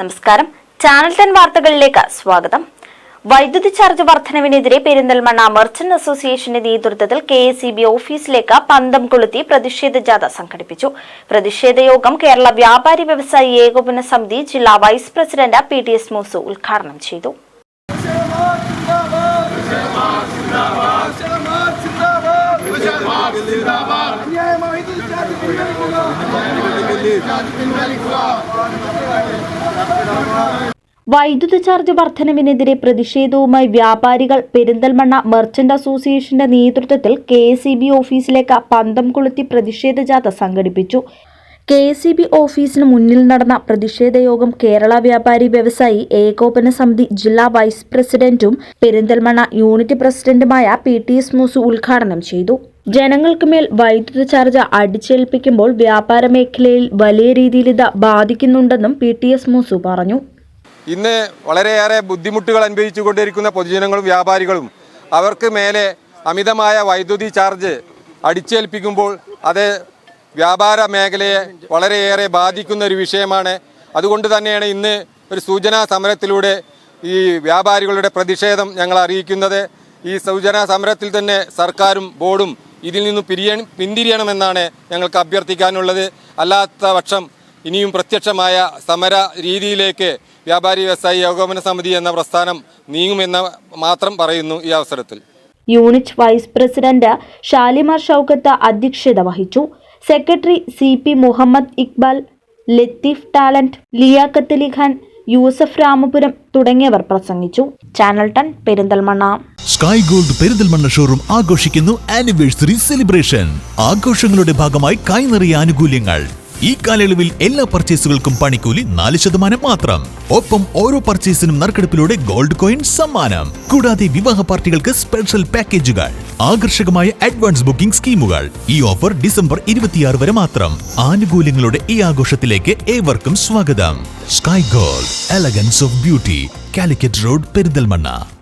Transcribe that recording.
നമസ്കാരം. Channel ten വാർത്തകളിലേക്ക് സ്വാഗതം. വൈദ്യുതി ചാർജ് വർധനവിനെതിരെ പെരിന്തൽമണ്ണ മെർച്ചന്റ് അസോസിയേഷന്റെ നേതൃത്വത്തിൽ കെ എസ് സി ബി ഓഫീസിലേക്ക് പന്തം കൊളുത്തി പ്രതിഷേധ ജാഥ സംഘടിപ്പിച്ചു. പ്രതിഷേധ യോഗം കേരള വ്യാപാരി വ്യവസായി ഏകോപന സമിതി ജില്ലാ vice president P T S Moosu ഉദ്ഘാടനം ചെയ്തു. വൈദ്യുതി ചാർജ് വർധനവിനെതിരെ പ്രതിഷേധവുമായി വ്യാപാരികൾ പെരിന്തൽമണ്ണ മെർച്ചന്റ് അസോസിയേഷന്റെ നേതൃത്വത്തിൽ കെ ഓഫീസിലേക്ക് പന്തം കൊളുത്തി പ്രതിഷേധ ജാഥ സംഘടിപ്പിച്ചു. കെ എസ് ഇ ബി ഓഫീസിന് മുന്നിൽ നടന്ന പ്രതിഷേധ യോഗം കേരള വ്യാപാരി വ്യവസായി ഏകോപന സമിതി ജില്ലാ വൈസ് പ്രസിഡന്റും പെരിന്തൽമണ്ണ യൂണിറ്റ് പ്രസിഡന്റുമായ പി ടി എസ് മൂസു ഉദ്ഘാടനം ചെയ്തു. ജനങ്ങൾക്ക് മേൽ വൈദ്യുത ചാർജ് അടിച്ചേൽപ്പിക്കുമ്പോൾ വ്യാപാര മേഖലയിൽ വലിയ രീതിയിൽ ഇത് ബാധിക്കുന്നുണ്ടെന്നും പി ടി എസ് മൂസു പറഞ്ഞു. ഇന്ന് വളരെയേറെ ബുദ്ധിമുട്ടുകൾ അനുഭവിച്ചുകൊണ്ടിരിക്കുന്ന പൊതുജനങ്ങളും വ്യാപാരികളും അവർക്ക് മേലെ അമിതമായ വൈദ്യുതി ചാർജ് അടിച്ചേൽപ്പിക്കുമ്പോൾ അത് വ്യാപാര മേഖലയെ വളരെയേറെ ബാധിക്കുന്ന ഒരു വിഷയമാണ്. അതുകൊണ്ട് തന്നെയാണ് ഇന്ന് ഒരു സൂചനാ സമരത്തിലൂടെ ഈ വ്യാപാരികളുടെ പ്രതിഷേധം ഞങ്ങൾ അറിയിക്കുന്നത്. ഈ സൂചനാ സമരത്തിൽ തന്നെ സർക്കാരും ബോർഡും ഇതിൽ നിന്ന് പിരിയ പിന്തിരിയണമെന്നാണ് ഞങ്ങൾക്ക് അഭ്യർത്ഥിക്കാനുള്ളത്. അല്ലാത്ത പക്ഷം ഇനിയും പ്രത്യക്ഷമായ സമര രീതിയിലേക്ക് വ്യാപാരി വ്യവസായി ഏകോപന സമിതി എന്ന പ്രസ്ഥാനം നീങ്ങുമെന്ന് മാത്രം പറയുന്നു ഈ അവസരത്തിൽ. Unit vice president Shalimar Shoukath അധ്യക്ഷത വഹിച്ചു. Secretary C P Muhammad Iqbal Latheef talent Liyakhath Ali Khan Yusuf Ramapuram തുടങ്ങിയവർ പ്രസംഗിച്ചു. Channel ton Perinthalmanna. Sky Gold Perinthalmanna showroom ആഘോഷിക്കുന്നു ആനിവേഴ്സറി സെലിബ്രേഷൻ. ആഘോഷങ്ങളുടെ ഭാഗമായി കൈനിറിയ ആനുകൂല്യങ്ങൾ. ഈ കാലയളവിൽ എല്ലാ പർച്ചേസുകൾക്കും പണിക്കൂലി നാല് ശതമാനം മാത്രം. ഒപ്പം ഓരോ പർച്ചേസിനും നറുക്കെടുപ്പിലൂടെ ഗോൾഡ് കോയിൻ സമ്മാനം. കൂടാതെ വിവാഹ പാർട്ടികൾക്ക് സ്പെഷ്യൽ പാക്കേജുകൾ ആകർഷകമായ അഡ്വാൻസ് ബുക്കിംഗ് സ്കീമുകൾ ഈ ഓഫർ ഡിസംബർ ഇരുപത്തിയാറ് വരെ മാത്രം. ആനുകൂല്യങ്ങളുടെ ഈ ആഘോഷത്തിലേക്ക് ഏവർക്കും സ്വാഗതം. Sky Gold elegance of beauty Calicut road Perinthalmanna.